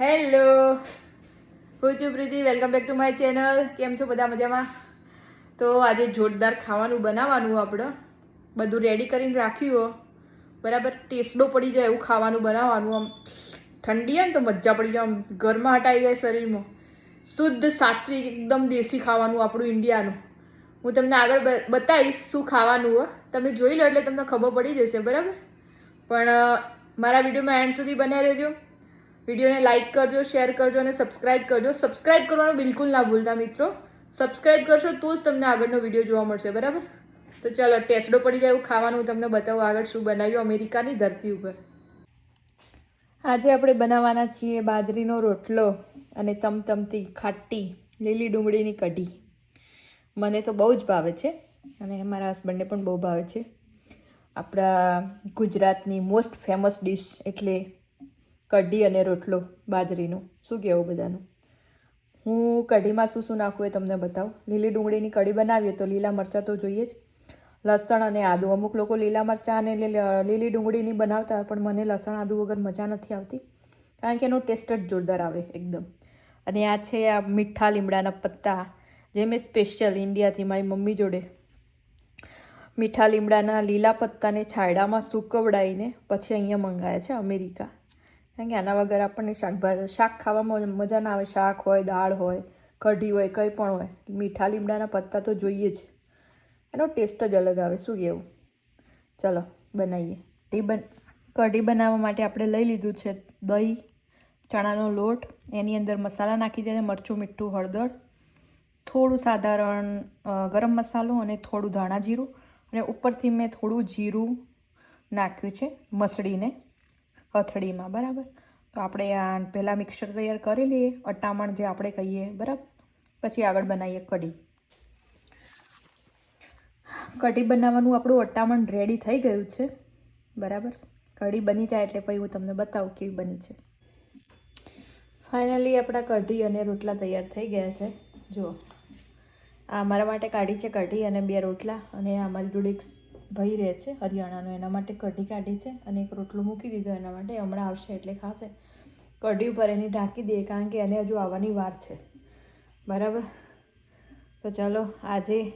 Hello. હું છું Preeti, welcome back to my channel. કેમ છો બધા મજામાં? તો આજે જોરદાર ખાવાનું બનાવવાનું આપણે બધું રેડી કરીને રાખ્યું. બરાબર ટેસ્ટો પડી જાય એવું ખાવાનું બનાવવાનું. આમ ઠંડી હોય ને તો મજા પડી જાય. આમ ઘરમાં હટાઈ જાય શરીરમાં. શુદ્ધ સાત્વિક, એકદમ દેશી ખાવાનું આપણું ઇન્ડિયાનું. હું તમને આગળ બતાવીશ શું ખાવાનું હોય તમે જોઈ લો એટલે તમને ખબર પડી જશે, બરાબર? પણ મારા વિડીયોમાં એન્ડ સુધી બન્યા રહેજો. વિડીયોને લાઇક કરજો, શેર કરજો અને સબસ્ક્રાઇબ કરજો. સબસ્ક્રાઇબ કરવાનું બિલકુલ ના ભૂલતા મિત્રો. સબસ્ક્રાઇબ કરશો તો જ તમને આગળનો વીડિયો જોવા મળશે, બરાબર? તો ચાલો, ટેસ્ડો પડી જાય એવું ખાવાનું તમને બતાવું આગળ શું બનાવ્યું અમેરિકાની ધરતી ઉપર. આજે આપણે બનાવવાના છીએ બાજરીનો રોટલો અને તમતમતી ખાટી લીલી ડુંગળીની કઢી. મને તો બહુ જ ભાવે છે અને મારા હસબન્ડને પણ બહુ ભાવે છે. આપણા ગુજરાતની મોસ્ટ ફેમસ ડિશ એટલે કઢી અને રોટલો બાજરીનો. શું કહેવું બધાનું? હું કઢીમાં શું શું નાખું એ તમને બતાવું. લીલી ડુંગળીની કઢી બનાવીએ તો લીલા મરચાં તો જોઈએ જ. લસણ અને આદું. અમુક લોકો લીલા મરચાં અને લીલી ડુંગળીની બનાવતા પણ મને લસણ, આદું વગર મજા નથી આવતી. કારણ કે એનો ટેસ્ટ જ જોરદાર આવે એકદમ. અને આ છે આ મીઠા લીમડાના પત્તા, જે મેં સ્પેશિયલ ઇન્ડિયાથી મારી મમ્મી જોડે. મીઠા લીમડાના લીલા પત્તાને છાયડામાં સૂકવડાવીને પછી અહીંયા મંગાયા છે અમેરિકા. કારણ કે આના વગર આપણને શાકભાજી શાક ખાવામાં મજા ના આવે. શાક હોય, દાળ હોય, કઢી હોય, કંઈ પણ હોય. મીઠા લીમડાના પત્તા તો જોઈએ જ. એનો ટેસ્ટ જ અલગ આવે. શું કહેવું ચલો બનાવીએ કઢી બન, કઢી બનાવવા માટે આપણે લઈ લીધું છે દહીં, ચણાનો લોટ. એની અંદર મસાલા નાખી દે મરચું, મીઠું, હળદર. થોડું સાધારણ ગરમ મસાલો અને થોડું ધાણા જીરું. અને ઉપરથી મેં થોડું જીરું નાખ્યું છે, મસળીને. હથડીમાં બરાબર? તો આપણે આ પહેલાં મિક્સર તૈયાર કરી લઈએ, અટામણ જે આપણે કહીએ, બરાબર? પછી આગળ બનાવીએ કઢી. કઢી બનાવવાનું આપણું અટામણ રેડી થઈ ગયું છે, બરાબર? કઢી બની જાય એટલે પછી હું તમને બતાવું કેવી બની છે. ફાઇનલી આપણા કઢી અને રોટલા તૈયાર થઈ ગયા છે. જુઓ. આ મારા માટે કાઢી છે કઢી અને બે રોટલા અને આ મારી જોડે ભાઈ રહે છે, હરિયાણાનો. એના માટે કઢી કાઢી છે અને એક રોટલો મૂકી દીધો એના માટે. હમણાં આવશે એટલે ખાશે. કઢી ઉપર એની ઢાંકી દઈએ કારણ કે એને હજુ આવવાની વાર છે. બરાબર? તો ચાલો, આજે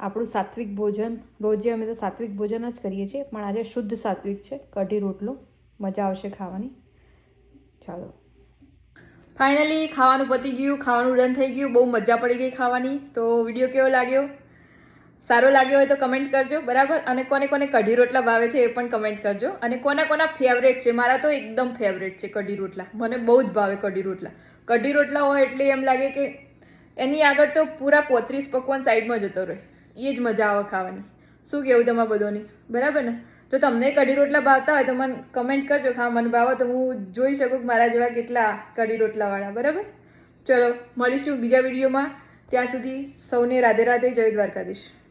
આપણું સાત્વિક ભોજન, રોજે અમે તો સાત્વિક ભોજન જ કરીએ છીએ, પણ આજે શુદ્ધ સાત્વિક છે, કઢી રોટલો. મજા આવશે ખાવાની. ચાલો. ફાઇનલી ખાવાનું પતી ગયું, ખાવાનું ડન થઈ ગયું. બહુ મજા પડી ગઈ ખાવાની. તો વીડિયો કેવો લાગ્યો? સારો લાગ્યો હોય તો કમેન્ટ કરજો, બરાબર? અને કોને કોને કઢી રોટલા ભાવે છે એ પણ કમેન્ટ કરજો. અને કોના કોના ફેવરેટ છે? મારા તો એકદમ ફેવરેટ છે કઢી રોટલા. મને બહુ જ ભાવે કઢી રોટલા. કઢી રોટલા હોય એટલે એમ લાગે કે એની આગળ તો પૂરા પોત્રીસ પકવાન સાઈડમાં જતો રહે. એ જ મજા આવે ખાવાની. શું કહેવું તમારા બધોની? બરાબર ને? જો તમને કઢી રોટલા ભાવતા હોય તો મને કમેન્ટ કરજો. ખા, મને ભાવે તો હું જોઈ શકું કે મારા જેવા કેટલા કઢી રોટલાવાળા. બરાબર? ચલો, મળીશું બીજા વિડીયોમાં. ત્યાં સુધી સૌને રાધે રાધે, જય દ્વારકાધીશ.